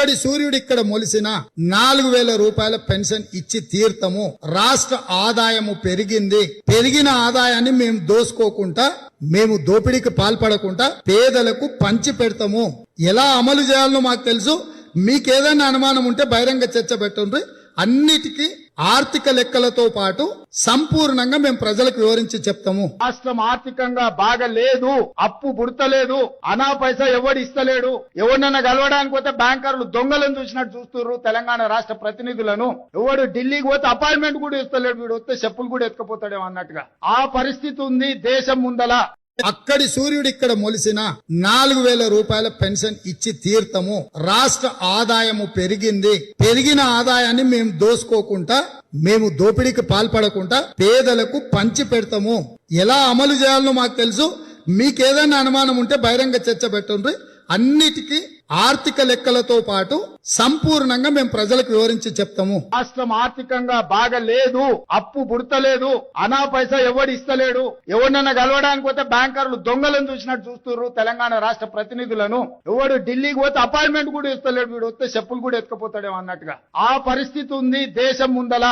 అక్కడి సూర్యుడు ఇక్కడ మొలిసిన నాలుగు వేల రూపాయల పెన్షన్ ఇచ్చి తీర్థము రాష్ట్ర ఆదాయము పెరిగింది. పెరిగిన ఆదాయాన్ని మేము దోసుకోకుండా మేము దోపిడీకి పాల్పడకుండా పేదలకు పంచి పెడతాము. ఎలా అమలు చేయాలనో మాకు తెలుసు. మీకేదైనా అనుమానం ఉంటే బహిరంగ చర్చ పెట్టండి. అన్నిటికీ ఆర్థిక లెక్కలతో పాటు సంపూర్ణంగా మేము ప్రజలకు వివరించి చెప్తాము. రాష్ట్రం ఆర్థికంగా బాగా లేదు అప్పు పుడతలేదు అనా పైసా ఎవడు ఇస్తలేడు ఎవరినైనా కలవడానికి పోతే బ్యాంకర్లు దొంగలను చూసినట్టు చూస్తున్నారు తెలంగాణ రాష్ట్ర ప్రతినిధులను. ఎవడు ఢిల్లీకి పోతే అపాయింట్మెంట్ కూడా ఇస్తలేడు వీడు వస్తే చెప్పులు కూడా ఎత్తుకపోతాడేమో అన్నట్టుగా. ఆ పరిస్థితి ఉంది దేశం ముందల. అక్కడి సూర్యుడు ఇక్కడ మొలిసిన నాలుగు వేల రూపాయల పెన్షన్ ఇచ్చి తీర్థము రాష్ట్ర ఆదాయము పెరిగింది. పెరిగిన ఆదాయాన్ని మేము దోసుకోకుండా మేము దోపిడీకి పాల్పడకుండా పేదలకు పంచి పెడతాము. ఎలా అమలు చేయాలనో మాకు తెలుసు. మీకేదైనా అనుమానం ఉంటే బహిరంగ చర్చ పెట్టండి. అన్నిటికీ ఆర్థిక లెక్కలతో పాటు సంపూర్ణంగా మేము ప్రజలకు వివరించి చెప్తాము. రాష్ట్రం ఆర్థికంగా బాగా లేదు అప్పు పుడతలేదు అనా పైసా ఎవడు ఇస్తలేడు ఎవరినైనా కలవడానికి పోతే బ్యాంకర్లు దొంగలను చూసినట్టు చూస్తున్నారు తెలంగాణ రాష్ట్ర ప్రతినిధులను. ఎవడు ఢిల్లీకి పోతే అపాయింట్మెంట్ కూడా ఇస్తలేడు వీడు వస్తే చెప్పులు కూడా ఎత్తుకపోతాడేమో అన్నట్టుగా. ఆ పరిస్థితి ఉంది దేశం ముందల.